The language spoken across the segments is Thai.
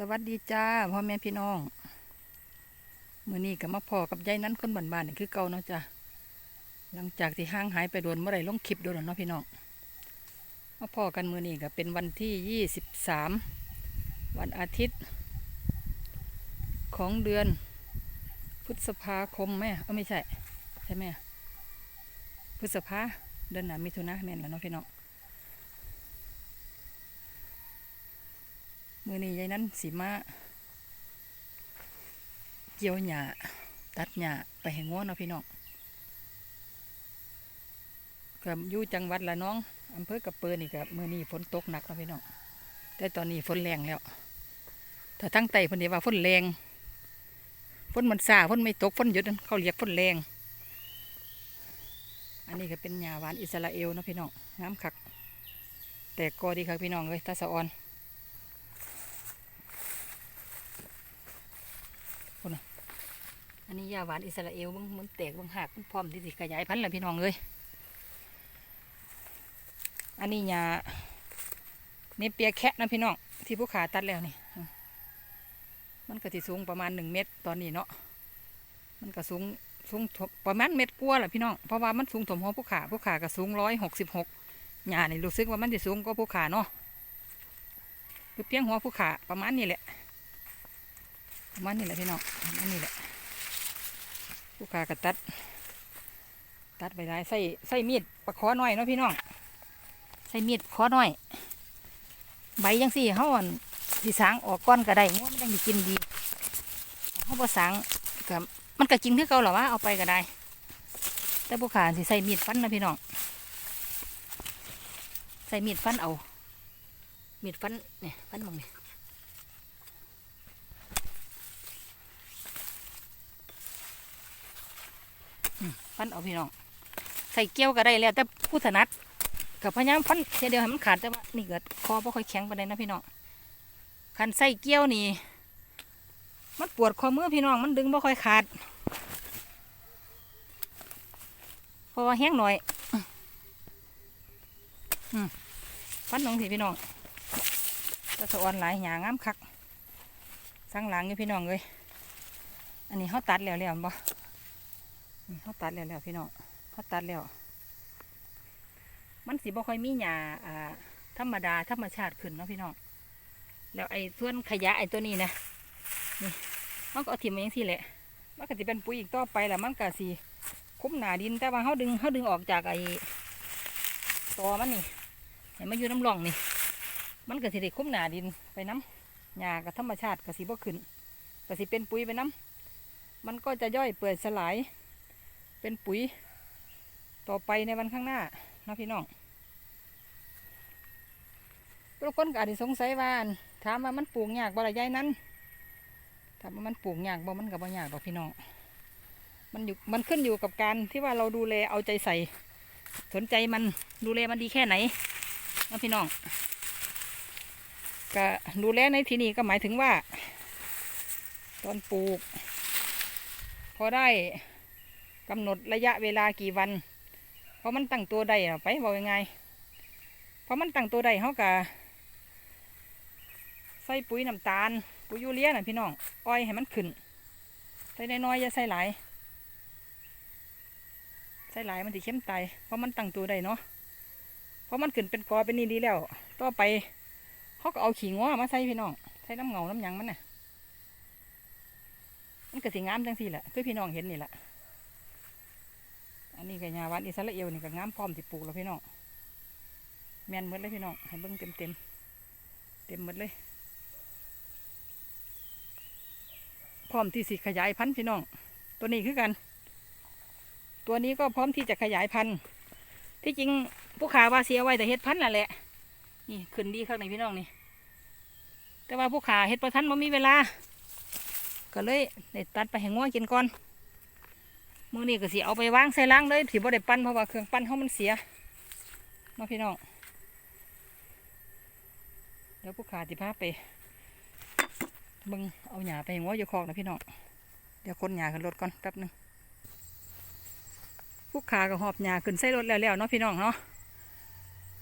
สวัสดีจ้าพ่อแม่พี่น้องมื้อนี้ก็มาพอกับยายนั้นคนบ้านๆนี่คือเก่าเนาะจ้ะหลังจากที่ห่างหายไปโดนเมื่อไรลงคลิปโดนเนาะพี่น้องมาพอกันมื้อนี้ก็เป็นวันที่ยี่สิบสามวันอาทิตย์ ของเดือนพฤษภาคมแม่เออไม่ใช่ใช่ไหมพฤษภาเดือนหนามิถุนาแม่นแล้วเนาะพี่น้อง มือนี้ยายนั้นสีมาเกี่ยวหญ้าตัดหญ้าไปให้ง้อเนาะพี่น้องกับยู่จังหวัดละน้องอำเภอกับเปิดนี่กับมือนี้ฝนตกหนักเนาะพี่น้องแต่ตอนนี้ฝนแรงแล้วถ้าทั้งไต่พนเดีว่าฝนแรงฝนมันซาฝนไม่ตกฝนหยุดเขาเรียกฝนแรง อันนี้ก็เป็นหญ้าหวานอิสราเอลเนาะพี่น้องน้ำคัก แต่กอดีครับพี่น้องเลยตาสะออน อันนี้ยาหวานอิสราเอลบิ่งมันแตกบิ่งหักพร้อมที่สิขยายพันธุ์แล้วพี่น้องเอ้ยอันนี้ยาเนเปียแคะนะพี่น้องที่ผู้ขาตัดแล้วนี่ มันก็สิสูงประมาณหนึ่งเมตรตอนนี้เนาะมันก็สูงสูงประมาณเมตรกว่าแหละพี่น้องเพราะว่ามันสูงถมหัวผู้ขาผู้ขาก็สูงร้อยหกสิบหกหญ้านี่รู้สึกว่ามันจะสูงกว่าผู้ขาเนาะเพียงหัวผู้ขาประมาณนี้แหละประมาณนี้แหละพี่น้องประมาณนี้แหละ ลูกค้าก็ตัด ตัดไปได้ใส่ใส่มีดปะคอหน่อยเนาะพี่น้องใส่มีดคอหน่อย ใบยังสี่เขาอ่อนสีสางออกก้อนก็ได้ง้อมันยังดีกินดีเขาบอสางกับมันก็จริงที่เก่าหรอวะเอาไปก็ได้ แต่ผู้ขาสิใส่มีดฟันนะพี่น้องใส่มีดฟันเอา มีดฟันเนี่ยฟันมองเนี่ย ฟันเอาพี่น้องใส่เกี้ยวก็ได้แล้ว แต่ผู้ถนัดกับพยายามฟันเทเดียวให้มันขาดแต่ว่านี่เกิดคอบ่ค่อยแข็งไปานใดนะพี่น้องคันใส่เกี้ยวนี่มันปวดคอมือพี่น้องมันดึงบ่ค่อยขาดเพราะว่าแห้งหน่อยฟันน้องสิพี่น้องตะสะออนหลายหยางามคักสั่งหลังอยู่พี่น้องเลยอันนี้เขาตัดแล้วแล้วบ่ นี่เขาตัดแล้วแล้วพี่น้องเขาตัดแล้ว มันสีบ่ค่อยมีหญ้าอ่าธรรมดาธรรมชาติขึ้นเนาะพี่น้อง แล้วไอ้ส่วนขยะไอ้ตัวนี้นะนี่มันก็เอาถิ่มมาอย่างสี่แหละ มันก็จะเป็นปุ๋ยอีกต่อไปแหละมันก็สีคุ้มหนาดินแต่ว่าเขาดึงเขาดึงออกจากไอ้ตอมันนี่เห็นมันอยู่น้ำร่องนี่ มันก็สิได้คุ้มหนาดินไปน้ำหญ้ากับธรรมชาติก็สิบ่ขึ้นก็สิเป็นปุ๋ยไปน้ำมันก็จะย่อยเปื่อยสลาย เป็นปุ๋ย ต่อไปในวันข้างหน้านาะพี่น้องทุกคนก็อาจจะสงสัยว่านถามว่ามันปลูกยากบ่ละยายนั้นถามว่ามันปลูกยากบ่มันกับบ่ยากดอกพี่น้องมันอยู่มันขึ้นอยู่กับการที่ว่าเราดูแลเอาใจใส่ สนใจมันดูแลมันดีแค่ไหนนาะพี่น้องก็ดูแลในที่นี้ก็หมายถึงว่า ตอนปลูก พอได้ กำหนดระยะเวลากี่วัน เพราะมันตั้งตัวได้อะไปบอกยังไงเพราะมันตั้งตัวได้เขากะใส่ปุ๋ยน้ำตาลปุ๋ยยูเรียน่ะพี่น้องอ้อยให้มันขึ้น ใส่น้อยๆอย่าใส่หลายใส่หลายมันจะเข้มไตายเพราะมันตั้งตัวได้เนาะเพราะมันขึ้นเป็นกอเป็นนี่ดีแล้ว ต่อไปเขาก็เอาขี้ง้อมาใส่พี่น้องใส่น้ำเงาน้ำยังมันน่ะมันก็สิงามจังสี่แหละคือพี่น้องเห็นนี่แหละ อันนี้ก็ยาวานอิสราเอลนี่ก็งามพร้อมที่ปลูกแล้วพี่น้องแมนหมดเลยพี่น้องให้เบิ้งเต็มเต็มเต็มหมดเลย พร้อมที่สิขยายพันธุ์พี่น้อง ตัวนี้คือกัน ตัวนี้ก็พร้อมที่จะขยายพันธุ์ที่จริงผู้ขาว่าเสียไว้แต่เฮ็ดพันธุ์นั่นแหละ นี่ขึ้นดีข้างในพี่น้องนี่ แต่ว่าผู้ขาเฮ็ดประทันมันมีเวลา ก็เลยได้ตัดไปให้งัวกินก่อน มือนี้ก็สิเอาไปวางใส่ล่างเลยถือบ่ได้ปั้นเพราะว่าเครื่องปั้นเขามันเสียเนาพี่น้องเดี๋ยวผู้ขาจิพาไปเบิ่งเอาหญ้าไปให้งัวอยู่คอกนะพี่น้องเดี๋ยวคนหญ้าขึ้นรถก่อนแป๊บหนึงผู้ขาก็หอบหญ้าขึ้นใส่รถแล้วๆเนาะพี่น้องเนาะ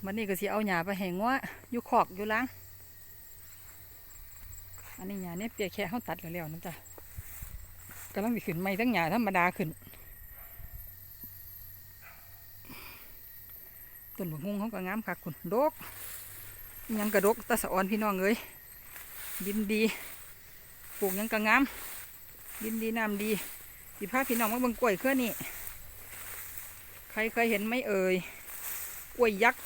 วันนี้ก็สิเอาหญ้าไปให้งัวอยู่คอกอยู่ล่างอันนี้หญ้าเนี่ยเปียแค่เขาตัดแล้วแล้วนะจ๊ะกำลังสิขึ้นไม่ทั้งหญ้าธรรมดาขึ้น ต้นบักฮุงเขาก็งามคักคุณดกยังกระดกตะสะออนพี่น้องเอ้ยดินดีปลูกยังกระงามดินดีน้ำดีสิพาพี่น้องมาเบิ่งกล้วยเครื่อนี่ใครเคยเห็นไหมเอ่ยกล้วยยักษ์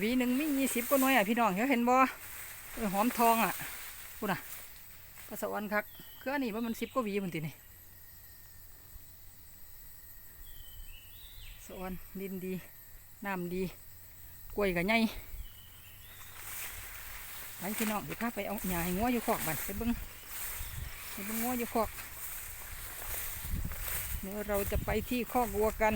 วีหนึ่งมียี่สิบก็น้อยอะพี่น้องเห็นบ่เออหอมทองอะพูดน่ะตะสะออนคักเครื่อนี่ว่ามันสิบก็วีมันตินี่ สะอนดินดี น้ำดี กล้วยกับไงไปพี่น้องเดี๋ยวพาไปเอาหญ้าให้งัวอยู่คอกบันไปเบิ่งเห็นงัวอยู่คอกเดี๋ยวเราจะไปที่คอกวัวกัน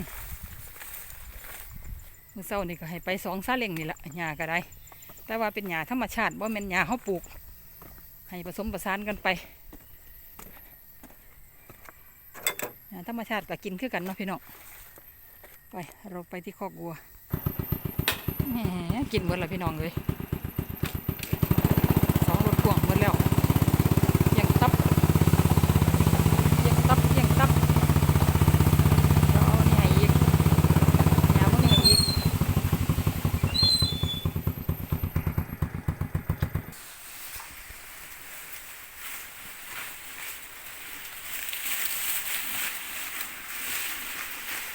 มื่อเช้านี่ก็ให้ไปสองซาเล้งนี่แหละหญ้าก็ได้ แต่ว่าเป็นหญ้าธรรมชาติว่าเป็นหญ้าเขาปลูก ให้ผสมประสานกันไปหญ้าธรรมชาติก็กินคือกันเนาะพี่น้อง ไปเราไปที่คอกวัวแหมกินหมดแล้วพี่น้องเลยสองรถพ่วงหมดแล้ว ยังตับยังตับยังตับเราเอานี่ให้อีกยาพวกนี้ให้อีกเ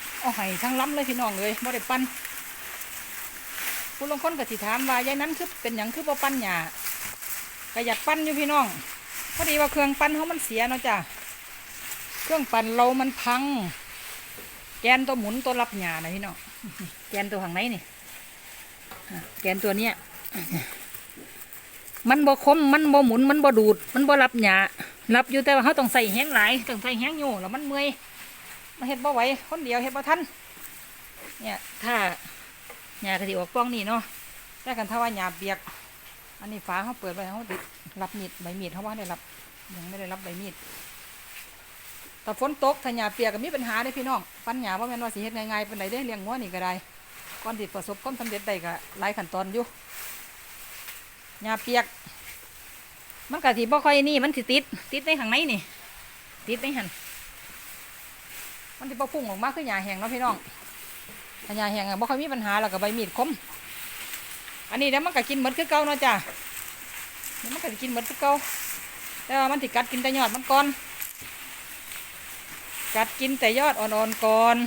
อา ให้ทั้งล้ำเลยพี่น้องเลยบ่ได้ปั้นผู้ลงคนก็สิถามว่ายายนั้นคือเป็นหยังคือบ่ปั้นหยาก็อยากปั้นอยู่พี่น้องพอดีว่าเครื่องปั้นเขามันเสียเนาะจ้ะเครื่องปั้นเรามันพัง แกนตัวหมุนตัวรับหยานะพี่น้องแกนตัวข้างในนี่แกนตัวเนี้ยมันบ่คมมันบ่หมุนมันบ่ดูด มันบ่รับหยารับอยู่แต่ว่าเขาต้องใส่แห้งหลายต้องใส่แห้งอยู่แล้วมันเมื่อย มาเฮ็ดบ่ไหวคนเดียวเฮ็ดบ่ทันเนี่ยถ้าหยากระดิออกกล้องนี่เนาะแต่กันถ้าว่าหยาเปียก อันนี้ฟ้าเขาเปิดไว้เขาติดรับมีดใบมีดเขาว่าได้รับยังไม่ได้รับใบมีดแต่ฝนตกถ้าหญ้าเปียกก็มีปัญหาได้พี่น้องปัญหาว่าแม่นว่าสิเฮ็ดง่ายๆเป็นไรได้เลี้ยงงัวนี่ก็ได้ก่อนที่ประสบความสำเร็จได้ก็หลายขั้นตอนอยู่หญ้าเปียก มันก็สิบ่ค่อยนี่มันสิติด ติดในข้างในนี่ ติดในหัน มันสิบ่พุ่งออกมาคือหญ้าแห้งเนาะพี่น้องถ้าหญ้าแห้งอะบ่ค่อยมีปัญหาแล้วก็ใบมีดคม อันนี้แล้วมันก็กินหมดคือเก่าเนาะจ้ะเดี๋ยวมันก็สิกินหมดคือเก่าแต่ว่ามันสิกัดกินแต่ยอดมันก่อน กัดกินแต่ยอดอ่อนๆก่อน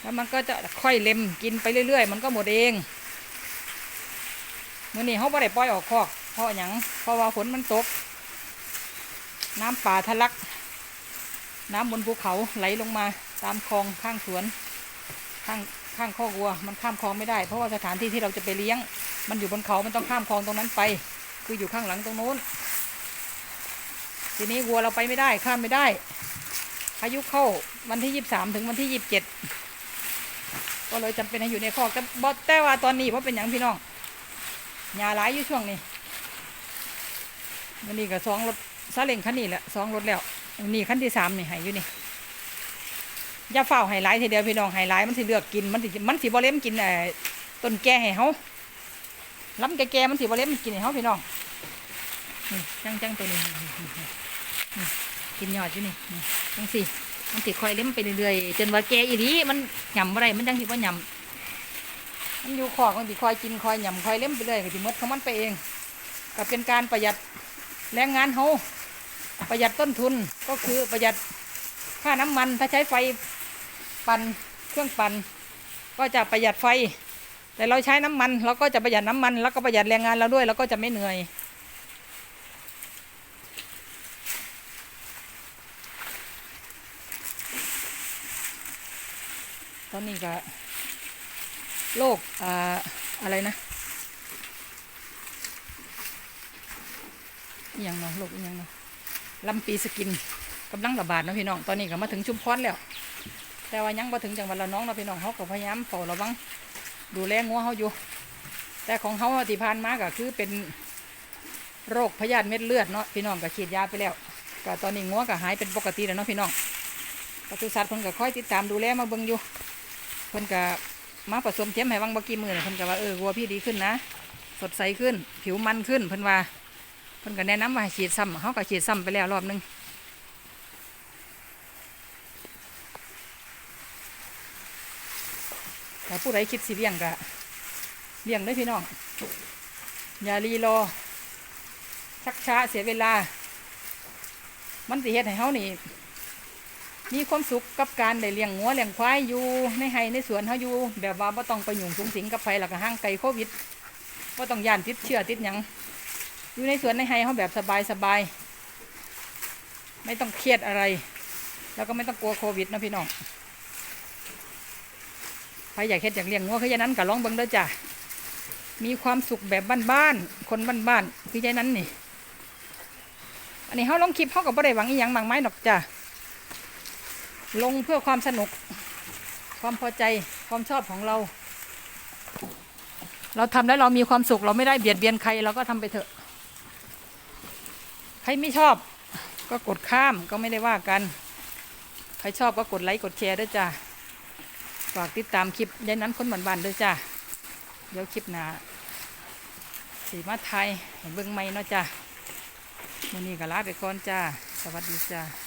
แล้วมันก็จะค่อยเล็มกินไปเรื่อยๆ มันก็หมดเองมื่อนี้เขาไ่ได้ปล่อยออกคอกเพราะหยังเพราะว่าฝนมันตก น้ำป่าทะลัก น้ำบนภูเขาไหลลงมาตามคลองข้างสวน ข้างข้างข้อวัว มันข้ามคลองไม่ได้ เพราะว่าสถานที่ที่เราจะไปเลี้ยง มันอยู่บนเขา มันต้องข้ามคลองตรงนั้นไป คืออยู่ข้างหลังตรงโน้น ทีนี้วัวเราไปไม่ได้ ข้ามไม่ได้พายุเข้าวันที่ยี่สิบสามถึงวันที่ยี่สิบเจ็ดก็เลยจำเป็นให้อยู่ในคอกแต่บอแต่ว่าตอนนี้เพราะเป็นอย่างพี่น้องหญ้าหลายอยู่ช่วงนี้วันนี้ก็สองรถซาเล้งคันนี้แหละสองรถแล้ว นี่คันที่สามนี่ให้อยู่นี่อย่าเฝ้าไฮไลท์ทีเดียวพี่น้องไฮไลท์มันสิเลือกกินมันสิมันสิบ่เล่มกินไอ้ต้นแก่ให้เฮาล้ำแก่ๆมันสิบ่เล่มกินให้เฮาพี่น้องนี่จังจังตัวนี้กินยอดอยู่นี่นี่จังสิมันสิคอยเล่มไปเรื่อยๆจนว่าแก่อีหลีมันหย่ำบ่ได้มันจังสิบ่หย่ำมันอยู่ขอกมันสิคอยกินคอยหย่ำคอยเล่มไปเรื่อยก็สิมดของมันไปเอง ก็เป็นการประหยัดแรงงานเฮา ประหยัดต้นทุนก็คือประหยัดค่าน้ำมันถ้าใช้ไฟปั่นเครื่องปั่นก็จะประหยัดไฟ แต่เราใช้น้ำมันเราก็จะประหยัดน้ำมัน แล้วก็ประหยัดแรงงานเราด้วยเราก็จะไม่เหนื่อย ตอนนี้ก็โรคอ่าอะไรนะอย่างเนาะโรคอย่างเนาะ ลำปีสกินกำลังระบาดเนาะพี่น้อง ตอนนี้ก็มาถึงชุมพรแล้ว แต่ว่ายังมาถึงจังหวัดละน้องเราะพี่น้องเขาก็พยายามเฝ้าระวังดูแลงัวเขาอยู่ แต่ของเขาที่ผ่านมาก็คือเป็นโรคพยาธิเม็ดเลือดเนาะพี่น้องก็ฉีดยาไปแล้วก็ตอนนี้งัวก็หายเป็นปกติแล้วเนาะพี่น้องปศุสัตว์เพิ่นก็คอยติดตามดูแลมาเบิ่งอยู่เพิ่นก็มาผสมเทียมให้วังบกี่มือเนี่ยเพิ่นก็ว่าเออวัวพี่ดีขึ้นนะ สดใสขึ้น ผิวมันขึ้นเพิ่นว่า พิ่นก็แนะนำว่าฉีดซ้ำเขาก็ฉีดซ้ำไปแล้วรอบหนึงแต่ผู้ใดคิดสิเลี้ยงก็เลี้ยงได้พี่น้อง อย่ารีรอ ชักช้าเสียเวลา มันสิเฮ็ดให้เฮานี่มีความสุขกับการได้เลี้ยงงัวเลี้ยงควายอยู่ในไร่ในสวนเฮาอยู่ แบบว่าบ่ต้องไปหยุ่งสุงสิงกับไผแล้วก็ห่างไกลโควิดบ่ต้องย่านติดเชื้อติดหยัง อยู่ในสวนในไร่เฮาแบบสบายสบายไม่ต้องเครียดอะไร แล้วก็ไม่ต้องกลัวโควิดนะพี่น้องใครอยากเฮ็ดอยากเลี้ยงงัวคือย่านั้นก็ลองเบิ่งเด้อจ้ะมีความสุขแบบบ้านๆคนบ้านๆคืออย่างนั้นนี่ อันนี้เฮาลงคลิปเฮาก็บ่ได้หวังอีหยังมากมายดอกจ้ะลงเพื่อความสนุก ความพอใจความชอบของเรา เราทำแล้วเรามีความสุขเราไม่ได้เบียดเบียนใครเราก็ทำไปเถอะ ครไม่ชอบ ก็กดข้ามก็ไม่ได้ว่ากัน ใครชอบก็กดไลค์กดแชร์ด้วยจ้าฝากติดตามคลิปยันนั้นคนบันๆด้วยจ้าเดี๋ยวคลิปหน้าสีมาไทยเห็นเบื้องไม้เนาะจ้าวันนี้ก็ลาไปก่อนจ้า สวัสดีจ้า